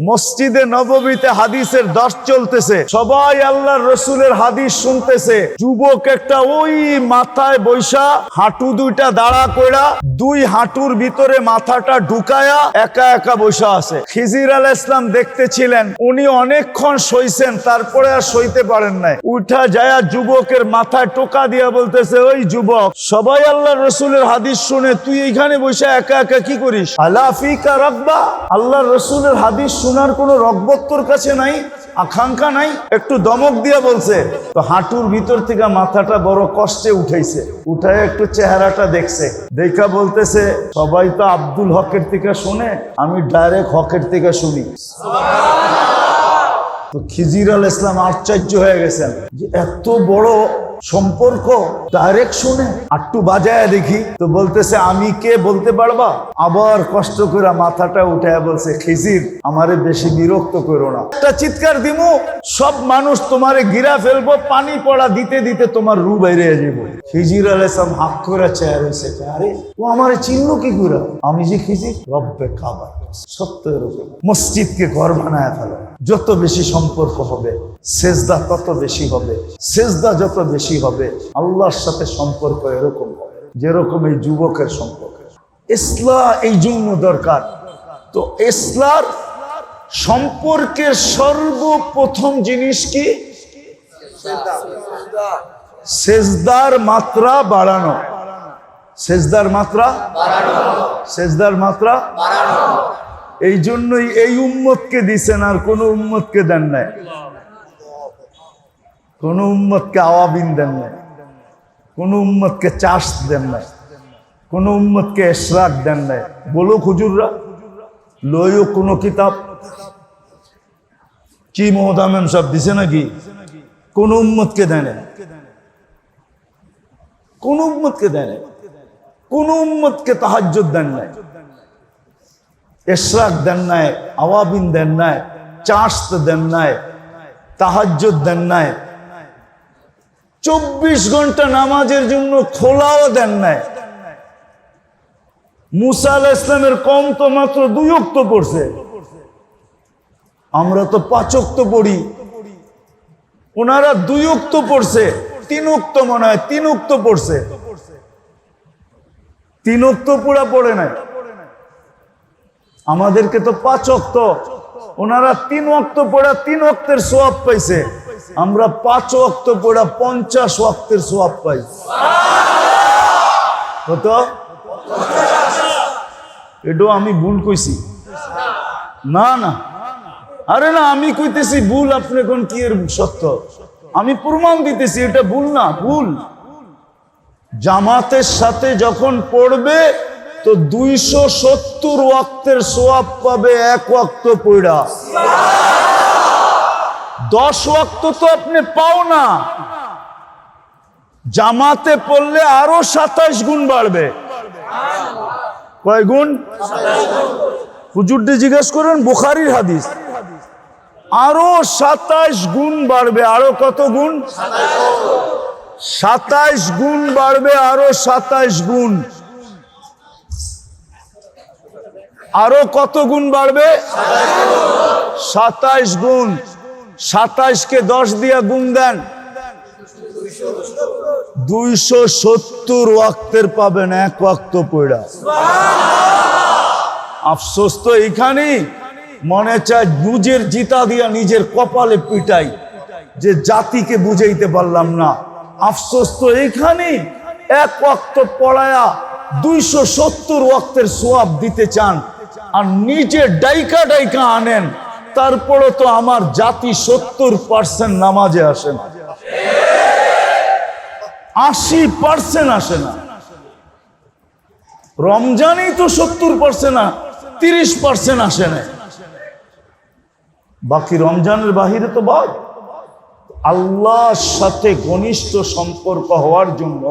মসজিদে নববীতে হাদিসের দশ চলতেছে। সবাই আল্লাহর রসুলের হাদিস শুনতেছে। যুবক একটা ওই মাথায় বৈশা, হাঁটু দুইটা দাঁড়া কইরা দুই হাঁটুর ভিতরে মাথাটা ঢুকায়া একা একা বৈশা আছে। খিজির আল ইসলাম দেখতেছিলেন, উনি অনেকক্ষণ সইছেন তারপরে আর সইতে পারেন নাই। উঠা যায়া যুবকের মাথায় টোকা দিয়া বলতেছে, ওই যুবক, সবাই আল্লাহর রসুলের হাদিস শুনে, তুই এইখানে বসে একা একা কি করিস? আলাফিকা রব্বা। আল্লাহর রসুলের হাদিস শোনার কোনো রকবত তোর কাছে নাই, আকাঙ্ক্ষা নাই, একটু দমক দিয়া বলছে। তো হাঁটুর ভিতর থেকে মাথাটা বড় কষ্টে উঠাইছে। উঠায় একটু চেহারাটা দেখছে। দেখা বলতেছে, সবাই তো আব্দুল হকের থেকে শুনে, আমি ডাইরেক্ট হকের থেকে শুনি। তো খিজির আল ইসলাম আশ্চর্য হয়ে গেছেন যে এত বড় সম্পর্ক ডাইরেক্ট শুনে আটটু বাজায় দেখি। তো বলতেছে, আমি কে বলতে পারবা? আবার কষ্ট করে মাথাটা উঠায় বলছে, খিজির, আমারে বেশি বিরক্ত করো না। একটা চিৎকার দিমু, সব মানুষ তোমারে গিরা ফেলব, পানি পড়া দিতে দিতে তোমার রু বাইরে যাব খিজির ইসলাম হাক করে চেয়ার হয়েছে আরে, ও আমারে চিনল কি করে? আমি যে খিজির, রব্বে খাবার সত্য এরকম মসজিদকে ঘর বানায় ফেলো। যত বেশি সম্পর্ক হবে, সেজদা তত বেশি হবে, সেজদা যত বেশি হবে, আল্লাহর সাথে সম্পর্ক এরকম হবে, যেরকম এই যুবকের সম্পর্ক। ইসলা এই জন্য দরকার। তো ইসলার সম্পর্কের সর্বপ্রথম জিনিস কি? সেজদার মাত্রা বাড়ানো। সেজদার মাত্রা? সেজদার মাত্রা? এই জন্যই এই উম্মতকে দিছেন আর কোন উম্মতকে দেন নাই। কোন উম্মতকে আওয়াবিন দেন নাই। কোন উম্মতকে চাষ দেন নাই। কোন উম্মতকে এশরাক দেন নাই। বলো খুজুররা লইও কোন কিতাব। কি মহদামেন সব দিছে নাকি? কোন উম্মতকে দেয় নাই। কোন উম্মতকে দেয় নাই। কোন উম্মতকে তাহাজ্জুদ দেন নাই। এশরাক দেন নাই, আওয়াবিন দেন নাই চাষ দেন নাই, তাহাজ্জুদ দেন নাই, চব্বিশ ঘণ্টা নামাজের জন্য খোলাও দেন নাই। মুসা আল ইসলামের কম তো মাত্র দুই অক্ত পড়ছে। আমরা তো পাঁচ অক্ত পড়ি। ওনারা দুই অক্ত পড়ছে, তিন উক্ত মনে হয়, তিন উক্ত পড়ছে। তিন উক্ত পুরা পড়ে নাই। আমাদেরকে তো পাঁচ অক্ত ওনারা তিন অক্ত পড়া তিন অক্তের সোয়াব পাইছে। আমরা পাঁচ অক্ত পড়া পঞ্চাশ অক্তের সোয়াব পাই। কত? এটাও আমি ভুল কইছি। না না। আরে না, আমি কইতেছি ভুল আপনি কোন কি এর সত্য? আমি প্রমাণ দিতেছি, এটা ভুল না, ভুল। জামাতের সাথে যখন পড়বে তো দুইশো সত্তর ওয়াক্তের সোয়াব পাবে এক ওয়াক্ত পড়া দশ ওয়াক্ত তো আপনি পাও না। জামাতে পড়লে আরও সাতাইশ গুণ বাড়বে। কয় গুণ? হুজুরটি জিজ্ঞেস করেন, বুখারির হাদিস। আরও সাতাইশ গুণ বাড়বে, আরও কত গুণ? সাতাইশ গুণ। বাড়বে, আরও সাতাইশ গুণ। আরও কত গুণ বাড়বে? সাতাইশ গুণ। সাতাইশকে দশ দিয়া গুণ দেন। দুইশো সত্তর ওয়াক্তের পাবেন, এক ওয়াক্ত পড়া আফসোস তো এইখানেই। মনে চায় নিজের জিতা দিয়া নিজের কপালে পিটাই, যে জাতিকে বুঝাইতে পারলাম না। আফসোস তো এইখানেই। এক ওয়াক্ত পড়ায়া দুইশো সত্তর ওয়াক্তের সোয়াব দিতে চান। আর নিজে ডাইকা ডাইকা আনেন তারপরে তো আমার জাতি সত্তর পার্সেন্ট নামাজে আসে না। আশি পার্সেন্ট আসে না। রমজানই তো সত্তর পার্সেন্ট না, তিরিশ পার্সেন্ট আসে না। বাকি রমজানের বাহিরে তো বাদ। আল্লাহর সাথে ঘনিষ্ঠ সম্পর্ক হওয়ার জন্য,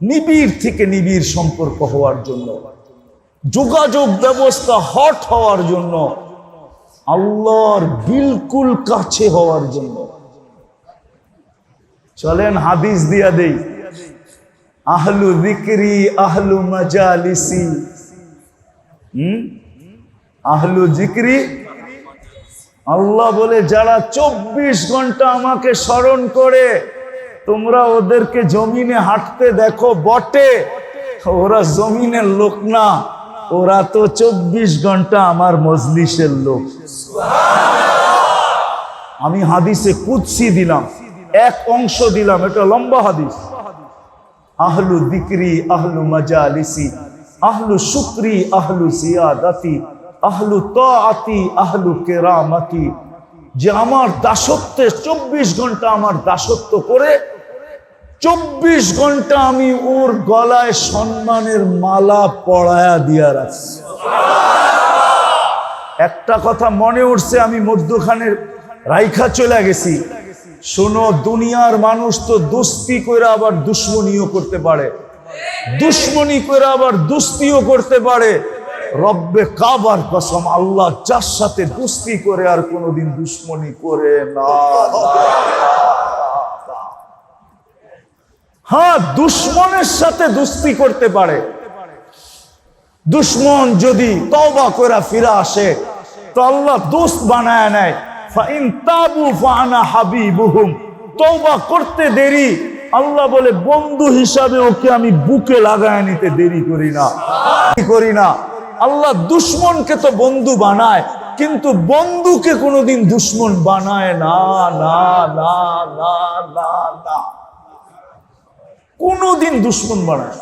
নিবিড় থেকে নিবিড় সম্পর্ক হওয়ার জন্য যোগাযোগ ব্যবস্থা হট হওয়ার জন্য, আল্লাহর বিলকুল কাছে হওয়ার জন্য। চলেন হাদিস দিয়া দেই। আহলু জিকরি আহলু মজালিসি। আহলু জিকরি আল্লাহ বলে, যারা চব্বিশ ঘণ্টা আমাকে স্মরণ করে, তোমরা ওদেরকে জমিনে হাঁটতে দেখো, বটে। ওরা জমিনের লোক না। ওরা তো চব্বিশ ঘণ্টা আমার মজলিসের লোক। আমি হাদিসে কুৎসি দিলাম, এক অংশ দিলাম, এটা লম্বা হাদিস। আহলু দিকরি, আহলু মজালিসি, আহলু শুক্রি, আহলু সিয়াদাতি আহলু তাআতি, আহলু কেরামতি। যে আমার দাসত্বে চব্বিশ ঘণ্টা আমার দাসত্ব করে চব্বিশ ঘণ্টা আমি ওর গলায় সম্মানের মালা পড়ায়া দিয়া রাখছি। একটা কথা মনে উঠছে, আমি মধ্যখানের রাইখা চলে গেছি। শোনো, দুনিয়ার মানুষ তো দুস্তি করে আবার দুশ্মনীয় করতে পারে। দুশ্মনী করে আবার দুস্তিও করতে পারে। রব্বে কাবার কসম, আল্লাহ যার সাথে দুস্তি করে আর কোনোদিন দুশ্মনী করে না। হ্যাঁ দুশ্মনের সাথে দুস্তি করতে পারে। দুশ্মন যদি তওবা করে ফিরে আসে, তো আল্লাহ দোস্ত বানায় নেয়। তাবু তওবা করতে দেরি, আল্লাহ বলে, বন্ধু হিসাবে ওকে আমি বুকে লাগায় নিতে দেরি করি না। করি না। আল্লাহ দুশ্মনকে তো বন্ধু বানায়, কিন্তু বন্ধুকে কোনোদিন দুশ্মন বানায় না না না না না না। কোনোদিন দুশ্মন বানায়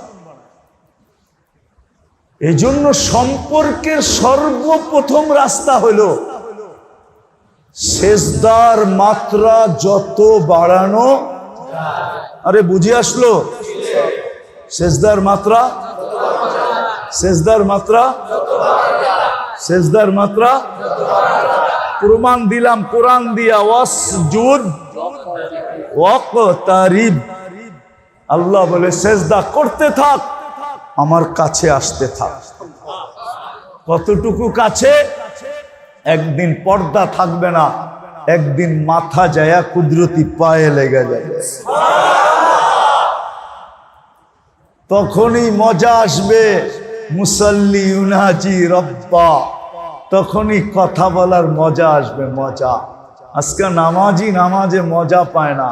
এই জন্য সম্পর্কের সর্বপ্রথম রাস্তা হলো শেষদার মাত্রা যত বাড়ানো, আরে বুঝে আসলো? শেষদার মাত্রা শেষদার মাত্রা শেষদার মাত্রা, প্রমাণ দিলাম, কোরআন দিয়া ওয়াস জুদ তারিব আল্লাহ বলে শেষদা করতে থাক, আমার কাছে আসতে থাক। কতটুকু কাছে? একদিন পর্দা থাকবে না, একদিন মাথা যায়া কুদরতি পায়ে লেগে যাবে। তখনই মজা আসবে, মুসল্লি উনাজি রব্বা। তখনই কথা বলার মজা আসবে, মজা। আজকে নামাজি নামাজে মজা পায় না।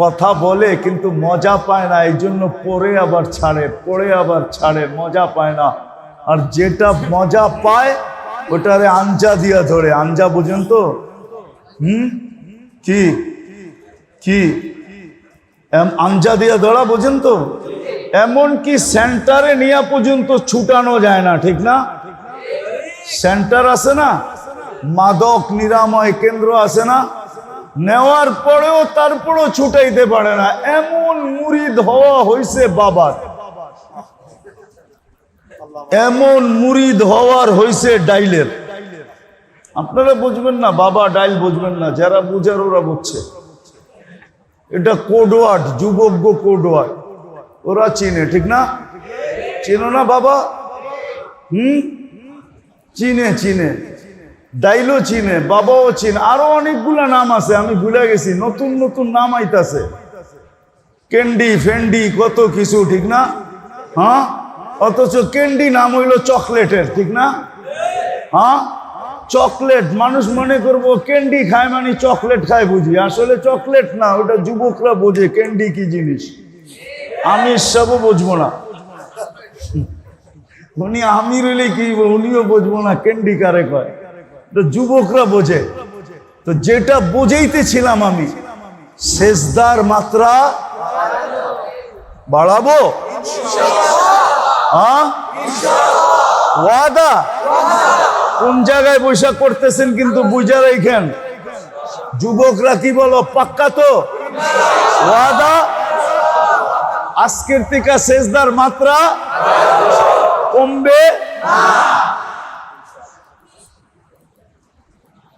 কথা বলে, কিন্তু মজা পায় না, এই জন্য পড়ে আবার ছাড়ে, পড়ে আবার ছাড়ে, মজা পায় না। আর যেটা মজা পায়, ওটারে আঞ্জা দিয়া ধরে। আঞ্জা বুঝেন তো? হুম? কি? কি? আঞ্জা দিয়া ধরা বোঝেন তো? এমন কি সেন্টারে নিয়া পর্যন্ত ছুটানো যায় না, ঠিক না? সেন্টার আছে না? মাদক নিরাময় কেন্দ্র আছে না? নেওয়ার পরেও তারপরেও ছুটাইতে পারে না। এমন মুরিদ হওয়া হইছে বাবার। এমন মুরিদ হওয়ার হইছে ডাইলের। আপনারা বুঝবেন না, বাবা ডাইল বুঝবেন না, যারা বুঝার ওরা বুঝছে। এটা কোডওয়ার্ড যুবজ্ঞ কোডওয়ার্ড ওরা চিনে, ঠিক না? চিনো না বাবা? হুম? চিনে চিনে। ডাইলও চিনে, বাবাও চিনে, আরও অনেকগুলা নাম আছে, আমি ভুলে গেছি, নতুন নতুন নাম আইতাছে। ক্যান্ডি ফেন্ডি, কত কিছু, ঠিক না? হ্যাঁ? অথচ ক্যান্ডি নাম হইল চকলেটের, ঠিক না? হ্যাঁ? চকলেট, মানুষ মনে করব ক্যান্ডি খায় মানে চকলেট খায় বুঝি, আসলে চকলেট না, ওটা যুবকরা বোঝে ক্যান্ডি কি জিনিস। আমি সবও বুঝব না। উনি আমি রইলে কি, উনিও বুঝব না ক্যান্ডি কারে কয়। যুবকরা বোঝে। তো যেটা বোঝাইতেছিলাম আমি, শেষদার মাত্রা বাড়াবো? ওয়াদা? কোন জায়গায় বৈশাখ করতেছেন কিন্তু বুঝা রেখেন যুবকরা কি বলো, পাক্কা তো? ওয়াদা? আজকের থেকে শেষদার মাত্রা কমবে?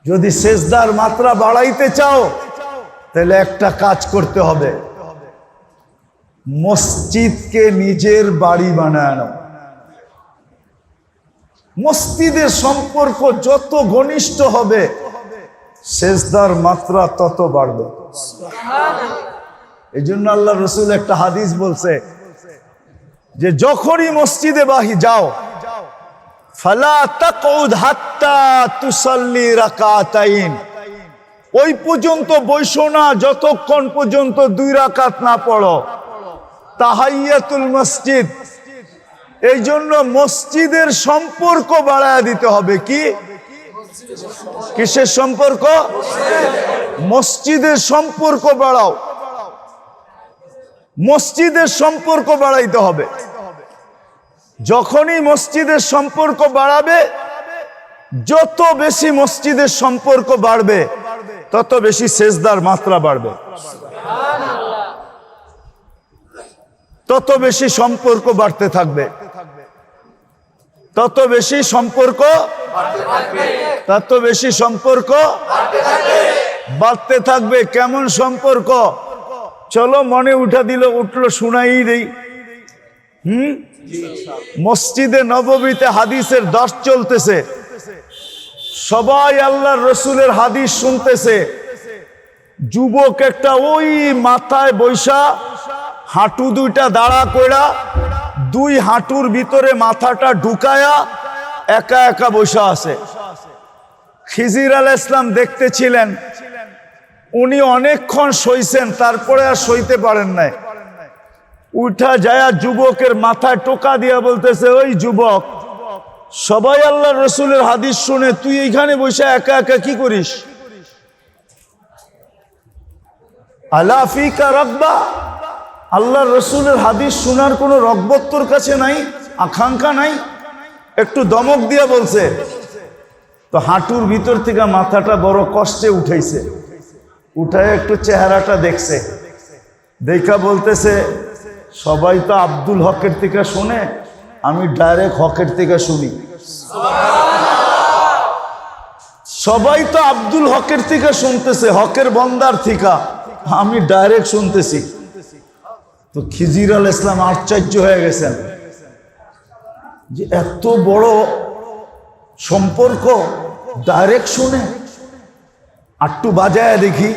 যদি শেষদার মাত্রা বাড়াইতে চাও, তাহলে একটা কাজ করতে হবে। মসজিদকে নিজের বাড়ি বানানো মসজিদের সম্পর্ক যত ঘনিষ্ঠ হবে শেষদার মাত্রা তত বাড়বে। এই জন্য আল্লাহ রসুল একটা হাদিস বলছে যে, যখনই মসজিদে বাহি যাও ওই পর্যন্ত না, যতক্ষণ পর্যন্ত দুই রাকাত না পড়ো। তাহাইয়াতুল মসজিদ। এই জন্য মসজিদের সম্পর্ক বাড়ায় দিতে হবে কি? কিসের সম্পর্ক? মসজিদের সম্পর্ক বাড়াও। মসজিদের সম্পর্ক বাড়াইতে হবে। যখনই মসজিদের সম্পর্ক বাড়াবে, যত বেশি মসজিদের সম্পর্ক বাড়বে, তত বেশি সেজদার মাত্রা বাড়বে। তত বেশি সম্পর্ক বাড়তে থাকবে। তত বেশি সম্পর্ক তত বেশি সম্পর্ক বাড়তে থাকবে। কেমন সম্পর্ক? চলো মনে উঠা দিল, উঠল শুনাই দেই। হুম? মসজিদে নববীতে হাদিসের দশ চলতেছে। সবাই আল্লাহর রসুলের হাদিস শুনতেছে। যুবক একটা ওই মাথায় বৈশা, হাঁটু দুইটা দাঁড়া কইরা দুই হাঁটুর ভিতরে মাথাটা ঢুকায়া একা একা বসে আছে। খিজির আল ইসলাম দেখতেছিলেন। উনি অনেকক্ষণ সইছেন তারপরে আর সইতে পারেন নাই। উঠা যায় যুবকের মাথায় টোকা দিয়া বলতেছে, ওই যুবক, সবাই আল্লাহ রসুলের হাদিস শুনে তুই এখানে বসে একা একা কি করিস? আলাফিকা রকবা আল্লাহ রসুলের হাদিস শোনার কোনো রকবত তোর কাছে নাই, আকাঙ্ক্ষা নাই? একটু দমক দিয়া বলছে। তো হাঁটুর ভিতর থেকে মাথাটা বড় কষ্টে উঠাইছে। উঠায় একটু চেহারাটা দেখছে। দেখা বলতেছে সবাই তো আব্দুল হকের থেকে শুনে, আমি ডাইরেক্ট হকের থেকে শুনি। সবাই তো আব্দুল হকের থেকে শুনতেছে, হকের বন্দার থেকে। আমি ডাইরেক্ট শুনতেছি। তো খিজির আল ইসলাম আশ্চর্য হয়ে গেছেন যে এত বড় সম্পর্ক ডাইরেক্ট শুনে। আটটু বাজায় দেখি।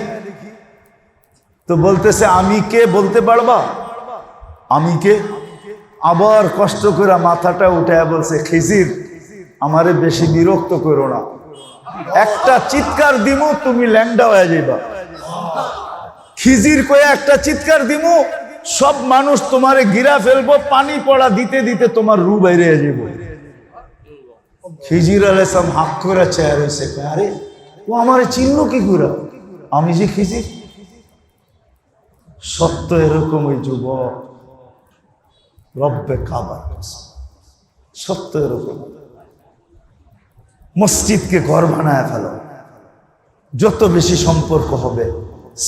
তো বলতেছে, আমি কে বলতে পারবা? আমি কে আবার কষ্ট করে মাথাটা উঠে বলছে, খিজির, আমারে বেশি বিরক্ত করো না। একটা চিৎকার দিমু, তুমি ল্যাংডা হয়ে যাইবা। খিজির কয়ে একটা চিৎকার দিমু, সব মানুষ তোমারে গিরা ফেলব, পানি পড়া দিতে দিতে তোমার রু বাইরে যাব খিজির আলাইসলাম হাক করে চেয়ার হয়েছে আরে, ও আমার চিনল কি করে? আমি যে খিজির? সত্য এরকম ওই যুবক রব্বে কাবার সত্য এরকম। মসজিদকে ঘর বানায় ফেলো। যত বেশি সম্পর্ক হবে,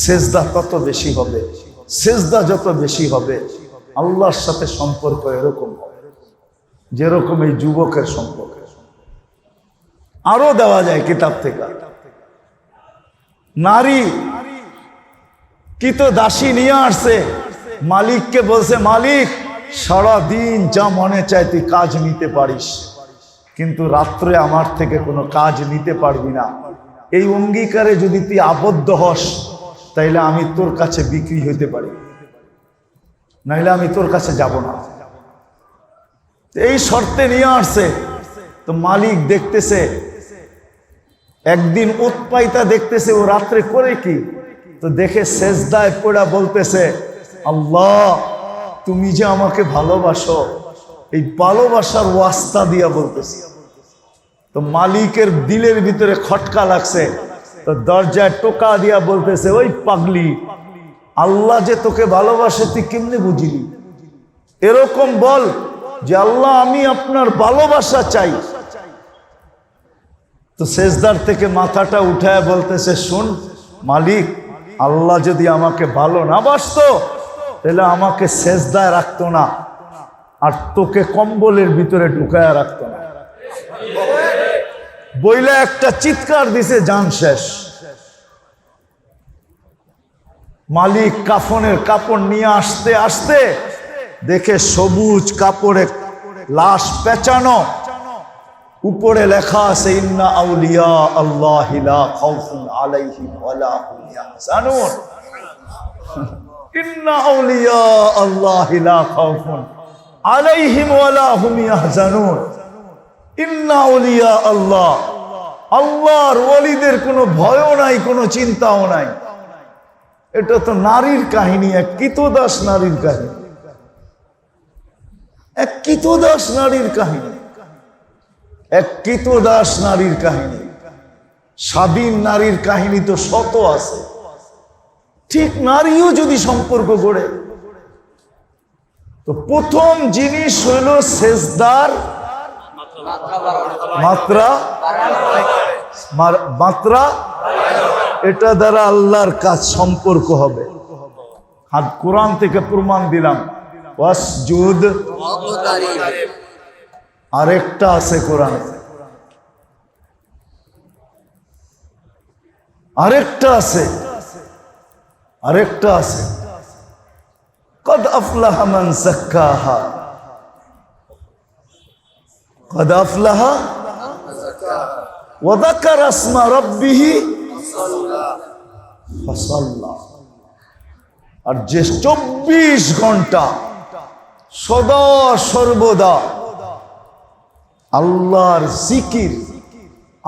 সেজদা তত বেশি হবে, সেজদা যত বেশি হবে, আল্লাহর সাথে সম্পর্ক এরকম হবে। যেরকম এই যুবকের সম্পর্ক। আরও দেওয়া যায় কিতাব থেকে। নারী কি তো দাসী নিয়ে আসছে, মালিককে বলছে, মালিক সারা দিন যা মনে চায় তুই কাজ নিতে পারিস। কিন্তু রাত্রে আমার থেকে কোনো কাজ নিতে পারবি না। এই অঙ্গীকারে যদি তুই আবদ্ধ হস, তাইলে আমি তোর কাছে বিক্রি হইতে পারি। নাইলে আমি তোর কাছে যাব না। এই শর্তে নিয়ে আসছে। তো মালিক দেখতেছে, একদিন উৎপাইতা দেখতেছে, ও রাত্রে করে কি? তো দেখে শেষদায় পড়া বলতেছে, আল্লাহ তুমি যে আমাকে ভালোবাসো, এই ভালোবাসার ওয়াস্তা দিয়া বলতেছে। তো মালিকের দিলের ভিতরে খটকা লাগছে, তো দরজায় টোকা দিয়া বলতেছে, ওই পাগলি, আল্লাহ যে তোকে ভালোবাসে, তুই কেমনে বুঝিলি? এরকম বল যে, আল্লাহ, আমি আপনার ভালোবাসা চাই। তো শেষদার থেকে মাথাটা উঠায় বলতেছে, শুন মালিক, আল্লাহ যদি আমাকে ভালো না বাসতো তাহলে আমাকে শেষদায় রাখতো না, আর তোকে কম্বলের ভিতরে ঢুকায় রাখতো না। বইলে একটা চিৎকার দিছে যান শেষ। মালিক কাফনের কাপড় নিয়ে আসতে আসতে দেখে সবুজ কাপড়ে লাশ পেঁচানো। উপরে লেখা আছে, ইন্না আউলিয়া আল্লাহ খাউফুন আলাইহিম ইয়াহজানুন। কোনো ভয়ও নাই, কোনো চিন্তাও নাই। এটা তো নারীর কাহিনী, এক কিতদাস নারীর কাহিনী। এক কিতদাস নারীর কাহিনী। এক কিতদাস নারীর কাহিনী। স্বাধীন নারীর কাহিনী তো শত আছে। ঠিক নারীও যদি সম্পর্ক গড়ে, তো প্রথম জিনিস হইল শেষদার মাত্রা। মাত্রা, এটা দ্বারা আল্লাহর কাজ সম্পর্ক হবে। হাত কোরআন থেকে প্রমাণ দিলাম। আরেকটা আছে কোরআনে। আরেকটা আছে। আরেকটা আছে। কদ আফলাহা মান সাক্কাহা কদ আফলাহা ওয়াদাকার আসমা রব্বিহি আর যে চব্বিশ ঘণ্টা সদা সর্বদা আল্লাহর জিকির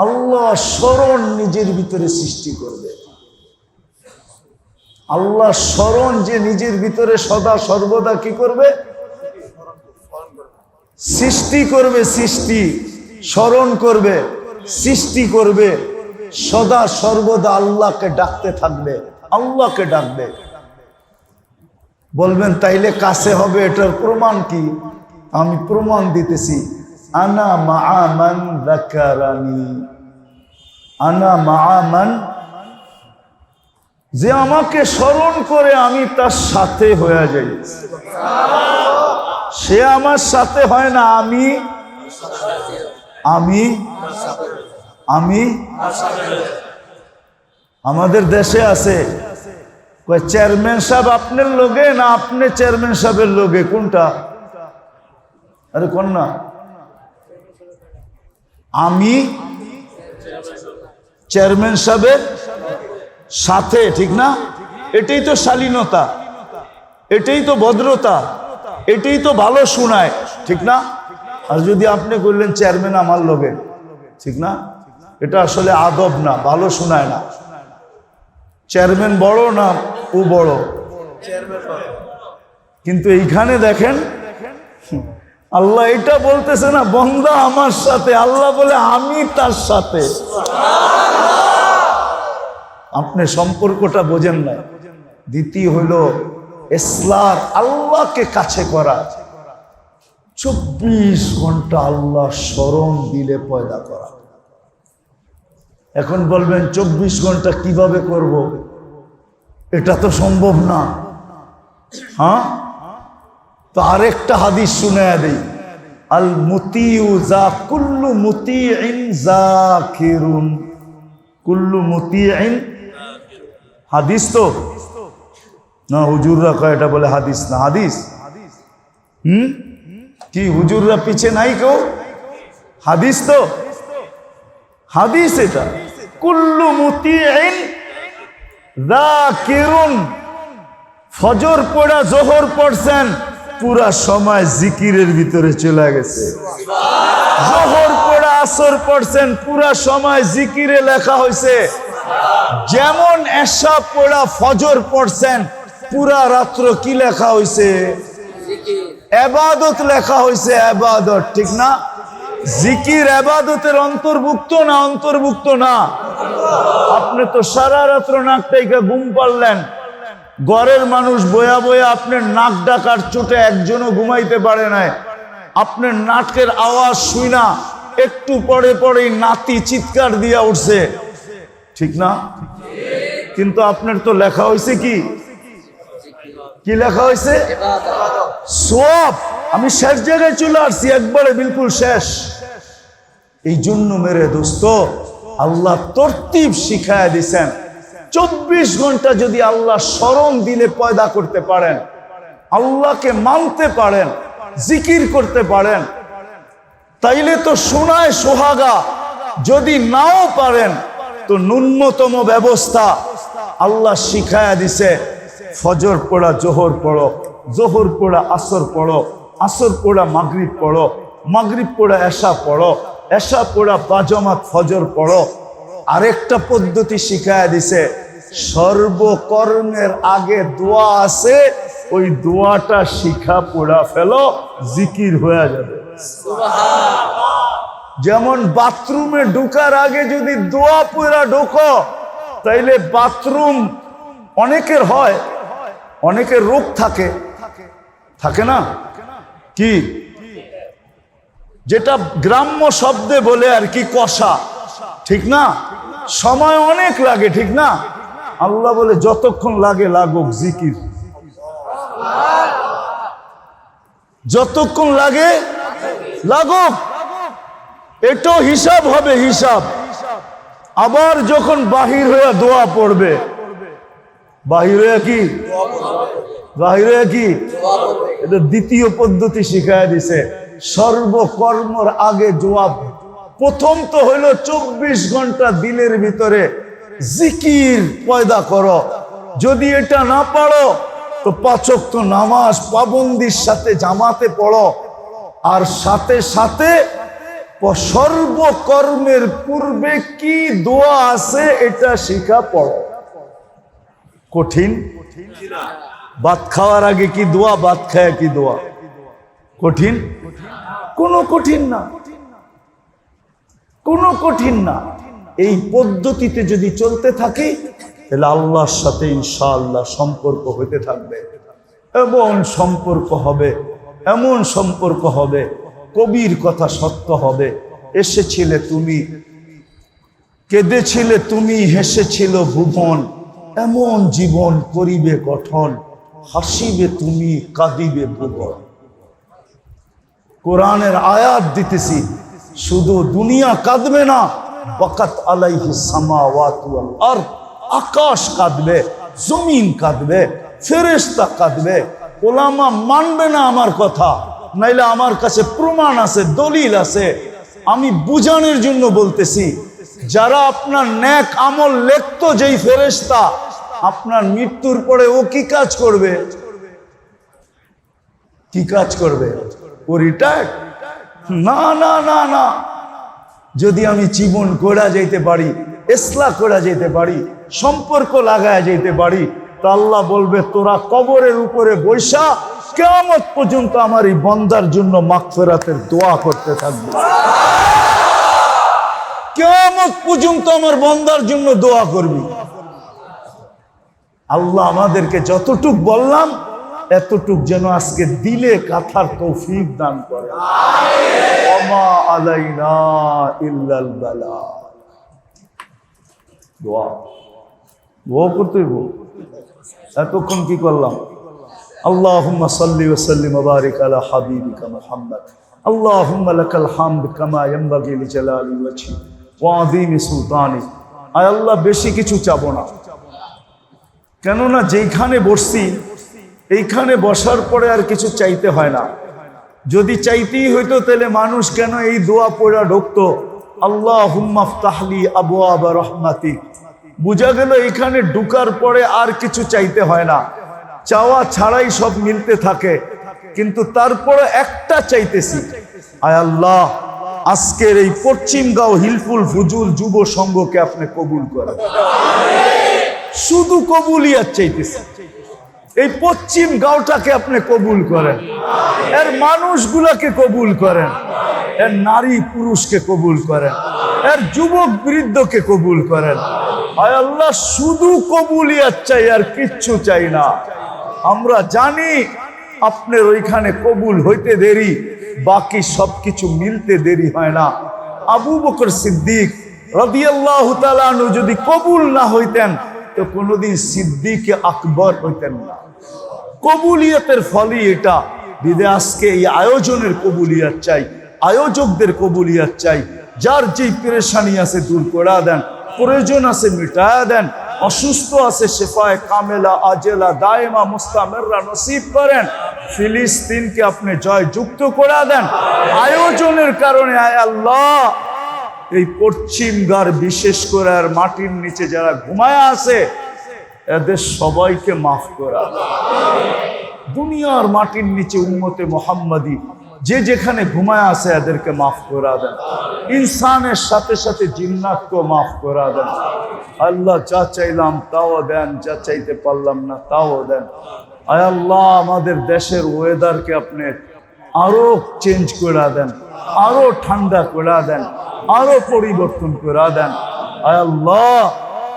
আল্লাহ স্মরণ নিজের ভিতরে সৃষ্টি করবে। আল্লাহ স্মরণ যে নিজের ভিতরে সদা সর্বদা কি করবে? সৃষ্টি করবে সৃষ্টি, স্মরণ করবে, সৃষ্টি করবে, সদা সর্বদা আল্লাহকে ডাকতে থাকবে, আল্লাহকে ডাকবে। বলবেন, তাইলে কাছে হবে, এটার প্রমাণ কি? আমি প্রমাণ দিতেছি, আনা যাকারানি, আনা মাআমান যে আমাকে স্মরণ করে আমি তার সাথে হয়ে যাই। সে আমার সাথে হয় না, আমি আমি আমি, আমাদের দেশে আছে। চেয়ারম্যান সাহেব আপনার লোকে না আপনি চেয়ারম্যান সাহেবের লোকে? কোনটা? আরে কোন না আমি, চেয়ারম্যান সাহেবের সাথে, ঠিক না? এটাই তো শালীনতা। এটাই তো ভদ্রতা। এটাই তো ভালো শোনায়, ঠিক না? আর যদি আপনি করলেন চেয়ারম্যান আমার লোকে ঠিক না? এটা আসলে আদব না, ভালো শোনায় না। চেয়ারম্যান বড় না ও বড়? কিন্তু এইখানে দেখেন, আল্লাহ এটা বলতেছে না, বন্দা আমার সাথে আল্লাহ বলে, আমি তার সাথে আপনি সম্পর্কটা বোঝেন না দ্বিতীয় হইল ইসলার আল্লাহকে কাছে করা। চব্বিশ ঘণ্টা আল্লাহ স্মরণ দিলে পয়দা করা। এখন বলবেন, চব্বিশ ঘণ্টা কীভাবে করব? এটা তো সম্ভব না। হ্যাঁ? তো আরেকটা হাদিস শুনে দেই। আল মুতিউ যা, কুল্লু মুতি কুল্লু মুতি হাদিস তো? না, হুজুররা কয়, এটা বলে হাদিস না, হাদিস। হুম? কি, হুজুররা পিছে নাই কেউ? হাদিস তো? হাদিস এটা। কুল্লু মুতিইন যাকিরুন। ফজর পড়া, জোহর পড়ছেন, পুরা সময় জিকিরের ভিতরে চলে গেছে। জোহর পড়া, আসর পড়ছেন, পুরা সময় জিকিরে লেখা হয়েছে যেমন এসা পড়া ফজর পড়ছেন, পুরা রাত্র কি লেখা হয়েছে এবাদত লেখা হয়েছে এবাদত, ঠিক না? জিকির এবাদতের অন্তর্ভুক্ত না অন্তর্ভুক্ত না? আপনি তো সারা রাত্র নাকটাইকে ঘুম পারলেন ঘরের মানুষ বয়া বয়া আপনার নাক ডাকার চোটে একজনও ঘুমাইতে পারে নাই। আপনার নাকের আওয়াজ শুই না, একটু পরে পরেই নাতি চিৎকার দিয়া উঠছে। ঠিক না? কিন্তু আপনার তো লেখা হয়েছে কি? কি লেখা হয়েছে সব আমি শেষ জায়গায় চলে আসছি, একবারে বিলকুল শেষ। এই জন্য মেরে দোস্ত, আল্লাহ তরতিব শিখায় দিছেন। চব্বিশ ঘণ্টা যদি আল্লাহ স্মরণ দিলে পয়দা করতে পারেন, আল্লাহকে মানতে পারেন, জিকির করতে পারেন, তাইলে তো শোনায় সোহাগা, যদি নাও পারেন তো ন্যূনতম ব্যবস্থা আল্লাহ শিখায়া দিছে, ফজর পড়া, জোহর পড়ো, জোহর পড়া, আসর পড়ো, আসর পড়া, মাগরিব পড়ো, মাগরিব পড়া, এশা পড়ো এসা পড়া পাজমাত ফজর পড়ো। আরেকটা পদ্ধতি শিখায় দিছে, সর্বকর্মের আগে দোয়া আছে, ওই দোয়াটা শিখা, পড়া, ফেলো, জিকির হয়ে যাবে। যেমন বাথরুমে ঢুকার আগে যদি দোয়া পড়া ঢোকো, তাইলে বাথরুম অনেকের হয়, অনেকের রোগ থাকে। থাকে না? কি? যেটা গ্রাম্য শব্দে বলে আর কি, কষা। ঠিক না? সময় অনেক লাগে, ঠিক না? আল্লাহ বলে, যতক্ষণ লাগে লাগুক, জিকির। যতক্ষণ লাগে, লাগুক। এটাও হিসাব হবে হিসাব। আবার যখন বাহির হয়ে দোয়া পড়বে, বাহির হয়ে কি? বাহির হয়ে কি? এটা দ্বিতীয় পদ্ধতি শিখায় দিছে। সর্বকর্মর আগে জবাব। প্রথম তো হইল চব্বিশ ঘণ্টা দিনের ভিতরে জিকির পয়দা করো। যদি এটা না পারো, তো পাচক তো নামাজ পাবন্দির সাথে জামাতে পড়ো। আর সাথে সাথে সর্বকর্মের পূর্বে কি দোয়া আছে এটা শিখা পড়ো। কঠিন? ভাত খাওয়ার আগে কি দোয়া, ভাত খায় কি দোয়া? কঠিন? কোনো কঠিন না। কোনো কঠিন না। এই পদ্ধতিতে যদি চলতে থাকি, তাহলে আল্লাহর সাথে ইনশাআল্লাহ সম্পর্ক হতে থাকবে। এমন সম্পর্ক হবে, এমন সম্পর্ক হবে কবির কথা সত্য হবে। এসেছিলে তুমি, কেঁদেছিলে তুমি, হেসেছিল ভুবন। এমন জীবন করিবে গঠন, হাসিবে তুমি, কাঁদিবে ভুবন। কোরআনের আয়াত দিতেছি, শুধু দুনিয়া কাঁদবে না বকাত আলাইহি সামাওয়াতু ওয়াল আরদ, আকাশ কাঁদবে, জমিন কাঁদবে, ফেরেশতা কাঁদবে, ওলামা মানবে না আমার কথা। নাইলে আমার কাছে প্রমাণ আছে, দলিল আছে। আমি বুঝানোর জন্য বলতেছি, যারা আপনার ন্যাক আমল লেখতো যেই ফেরেশতা, আপনার মৃত্যুর পরে ও কি কাজ করবে? কি কাজ করবে? ও রিটায়ার্ড না না না না। যদি আমি জীবন করা যেতে পারি এসলা করা যেতে পারি, সম্পর্ক লাগায় যেতে পারি, তা আল্লাহ বলবে, তোরা কবরের উপরে বৈশা কেমত পর্যন্ত আমার এই বন্দার জন্য মাগফেরাতের দোয়া করতে থাকবে। কেমত পর্যন্ত আমার বন্দার জন্য দোয়া করবি। আল্লাহ আমাদেরকে যতটুক বললাম, এতটুক যেন আজকে দিলে কাথার তৌফিক দান করে। দোয়া। দোয়া করতে এতক্ষণ কি করলাম? ওয়া সাল্লিম ওয়া বারিক আলা হাবিবিকা মুহাম্মদ। আল্লাহুম্মা লাকাল হামদ কামা ইয়ানবাগি লিজালালি ওয়াজহি ওয়া সুলতানি। আয় আল্লাহ, বেশি কিছু চাবো না। কেননা যেইখানে বসছি, এইখানে বসার পরে আর কিছু চাইতে হয় না। যদি চাইতেই হইতো তাহলে মানুষ কেন এই দোয়া পড়া ঢুকতো আল্লাহ হুম্মাফতাহলি আবু আবা রহমাতি বোঝা গেল এখানে ঢুকার পরে আর কিছু চাইতে হয় না। চাওয়া ছাড়াই সব মিলতে থাকে। কিন্তু তারপরে একটা চাইতেছি, আয় আল্লাহ, আজকের এই পশ্চিমগাঁও হিলফুল ফুজুল যুব সংঘকে আপনি কবুল করেন। শুধু কবুলিয়াত চাইতেছি। এই পশ্চিম গাঁওটাকে আপনি কবুল করেন। এর মানুষগুলাকে কবুল করেন। এর নারী পুরুষকে কবুল করেন। এর যুবক বৃদ্ধকে কবুল করেন। আয় আল্লাহ, শুধু কবুলিয়াত চাই, আর কিচ্ছু চাই না। আমরা জানি আপনার ওইখানে কবুল হইতে দেরি, বাকি সবকিছু মিলতে দেরি হয় না। আবু বকর সিদ্দিক রবিআল্লাহ তালু যদি কবুল না হইতেন, তো কোনোদিন সিদ্দিকে আকবর হইতেন না। কবুলিয়তের ফলই এটা বিদে আজকে এই আয়োজনের কবুলিয়াত চাই, আয়োজকদের কবুলিয়াত চাই। যার যেই পেরেশানি আছে দূর করা দেন, প্রয়োজন আছে মিটায়া দেন অসুস্থ আছে, শেফায় কামেলা, আজেলা, দায়মা, মুস্তামেররা নসিব করেন। ফিলিস্তিনকে আপনি জয় যুক্ত করে দেন। আয়োজনের কারণে, আয় আল্লাহ, এই পশ্চিম গার বিশেষ করে আর মাটির নিচে যারা ঘুমায় আছে, এদের সবাইকে মাফ করা। দুনিয়ার মাটির নিচে উম্মতে মোহাম্মদী যে যেখানে ঘুমায় আছে এদেরকে মাফ করা দেন। ইনসানের সাথে সাথে জিন্নাতকেও মাফ করা দেন। আল্লাহ যা চাইলাম তাও দেন, যা চাইতে পারলাম না তাও দেন। আয় আল্লাহ, আমাদের দেশের ওয়েদারকে আপনি আরও চেঞ্জ করে দেন, আরও ঠান্ডা করে দেন, আরও পরিবর্তন করে দেন। আয় আল্লাহ,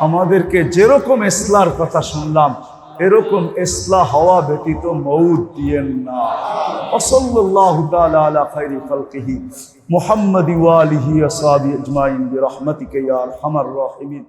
আমাদেরকে যেরকম ইসলার কথা শুনলাম এরকম ইসলা হওয়া ব্যতীত মৌত দিয়েন না ওসল্লাহ তাআলা আলা খাইরি খালকিহি মুহাম্মদি ওয়া আলিহি ওয়া সাহবিহি আজমাইন বিরহমাতিকা ইয়া আরহামার রাহিমিন